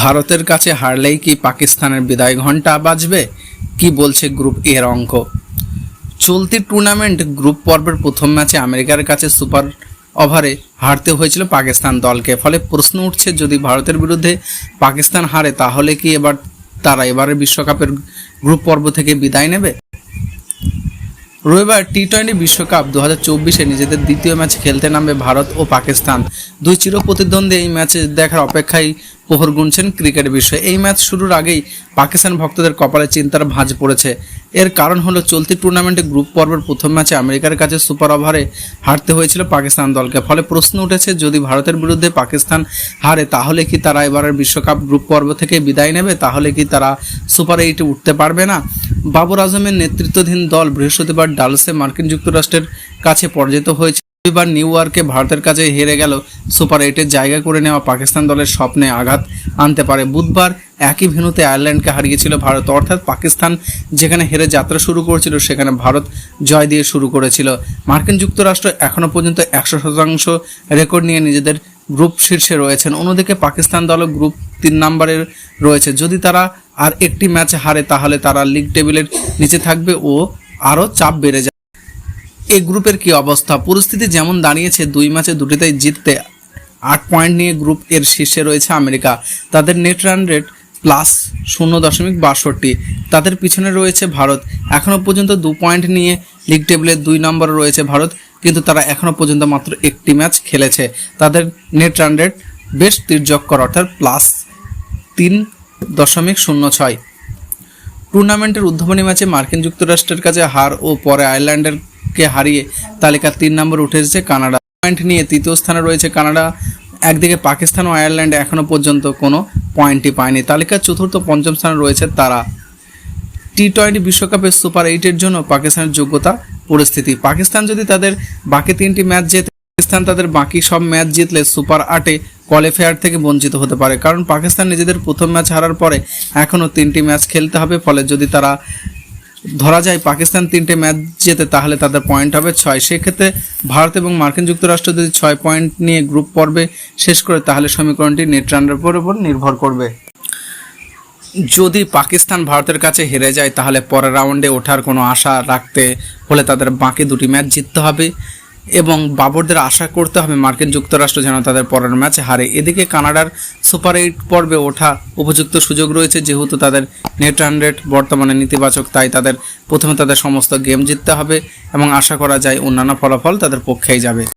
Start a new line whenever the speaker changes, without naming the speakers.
ভারতের কাছে হারলেই কি পাকিস্তানের বিদায় ঘণ্টা বাজবে? কি বলছে গ্রুপ এর অঙ্ক? চলতি টুর্নামেন্ট গ্রুপ পর্বের প্রথম ম্যাচে আমেরিকার কাছে সুপার ওভারে হারতে হয়েছিল পাকিস্তান দলকে। ফলে প্রশ্ন উঠছে, যদি ভারতের বিরুদ্ধে পাকিস্তান হারে, তাহলে কি এবার তারা এবারের বিশ্বকাপের গ্রুপ পর্ব থেকে বিদায় নেবে? রবিবার টি টোয়েন্টি বিশ্বকাপ দু হাজার চব্বিশে নিজেদের দ্বিতীয় ম্যাচ খেলতে নামবে ভারত ও পাকিস্তান। দুই চির প্রতিদ্বন্দ্বী এই ম্যাচে দেখার অপেক্ষায় প্রহর গুনছেন ক্রিকেট বিশ্বে। এই ম্যাচ শুরুর আগেই পাকিস্তান ভক্তদের কপালে চিন্তার ভাঁজ পড়েছে। এর কারণ হলো চলতি টুর্নামেন্টে গ্রুপ পর্বের প্রথম ম্যাচে আমেরিকার কাছে সুপার ওভারে হারতে হয়েছিল পাকিস্তান দলকে। ফলে প্রশ্ন উঠেছে, যদি ভারতের বিরুদ্ধে পাকিস্তান হারে, তাহলে কি তারা এবারের বিশ্বকাপ গ্রুপ পর্ব থেকে বিদায় নেবে? তাহলে কি তারা সুপার এইটে উঠতে পারবে না? বাবর আজমের নেতৃত্বাধীন দল বৃহস্পতিবার ডালসে মার্কিন যুক্তরাষ্ট্রের কাছে পরাজিত হয়েছে। রবিবার নিউ ইয়র্কে ভারতের কাছে হেরে গেল সুপার এইটের জায়গা করে নেওয়া পাকিস্তান দলের স্বপ্নে আঘাত আনতে পারে। বুধবার একই ভেনুতে আয়ারল্যান্ডকে হারিয়েছিল ভারত, অর্থাৎ পাকিস্তান যেখানে হেরে যাত্রা শুরু করেছিল, সেখানে ভারত জয় দিয়ে শুরু করেছিল। মার্কিন যুক্তরাষ্ট্র এখনও পর্যন্ত একশো শতাংশ রেকর্ড নিয়ে নিজেদের গ্রুপ শীর্ষে রয়েছেন। অন্যদিকে পাকিস্তান দলও গ্রুপ তিন নম্বরে রয়েছে। যদি তারা আর একটি ম্যাচ হারে, তাহলে তারা লিগ টেবিলের নিচে থাকবে ও আরও চাপ বেড়ে যাবে। এই গ্রুপের কি অবস্থা? পরিস্থিতি যেমন দাঁড়িয়েছে, দুই ম্যাচে দুটিতেই জিততে আট পয়েন্ট নিয়ে গ্রুপ এর শীর্ষে রয়েছে আমেরিকা। তাদের নেট রান রেট প্লাস শূন্য দশমিক বাষট্টি। তাদের পিছনে রয়েছে ভারত। এখনও পর্যন্ত দু পয়েন্ট নিয়ে লিগ টেবিলের দুই নম্বরে রয়েছে ভারত, কিন্তু তারা এখনও পর্যন্ত মাত্র একটি ম্যাচ খেলেছে। তাদের নেট রান রেট বেশ তির্যক্কর অর্থাৎ প্লাস তিন দশমিক শূন্য ছয়। টুর্নামেন্টের উদ্বোধনী ম্যাচে মার্কিন যুক্তরাষ্ট্রের কাছে হার ও পরে আয়ারল্যান্ডেরকে হারিয়ে তালিকার তিন নম্বর উঠে এসেছে কানাডা। পয়েন্ট নিয়ে তৃতীয় স্থানে রয়েছে কানাডা। একদিকে পাকিস্তান ও আয়ারল্যান্ড এখনও পর্যন্ত কোনো পয়েন্টই পায়নি। তালিকার চতুর্থ, পঞ্চম স্থানে রয়েছে তারা। টি টোয়েন্টি বিশ্বকাপের সুপার এইটের জন্য পাকিস্তানের যোগ্যতা, পরিস্থিতি। পাকিস্তান যদি তাদের বাকি তিনটি ম্যাচ জেতে, পাকিস্তান তাদের বাকি সব ম্যাচ জিতলে সুপার আটে কোয়ালিফায়ার থেকে বঞ্চিত হতে পারে। কারণ পাকিস্তান নিজেদের প্রথম ম্যাচ হারার পরে এখনও তিনটি ম্যাচ খেলতে হবে, ফলে যদি তারা ধরা যায় পাকিস্তান তিনটে ম্যাচ জেতে, তাহলে তাদের পয়েন্ট হবে ছয়। সেক্ষেত্রে ভারত এবং মার্কিন যুক্তরাষ্ট্র যদি ছয় পয়েন্ট নিয়ে গ্রুপ পর্বে শেষ করে, তাহলে সমীকরণটি নেট রানের উপর উপর নির্ভর করবে। যদি পাকিস্তান ভারতের কাছে হেরে যায়, তাহলে পরের রাউন্ডে ওঠার কোনো আশা রাখতে হলে তাদের বাকি দুটি ম্যাচ জিততে হবে। এবং বাবরদের আশা করতে হবে মার্কিন যুক্তরাষ্ট্র যেন তাদের পরের ম্যাচে হারে। এদিকে কানাডার সুপার এইট পর্বে ওঠা উপযুক্ত সুযোগ রয়েছে, যেহেতু তাদের নেট রান রেট বর্তমানে নেতিবাচক, তাই তাদের প্রথমে তাদের সমস্ত গেম জিততে হবে এবং আশা করা যায় অন্যান্য ফলাফল তাদের পক্ষেই যাবে।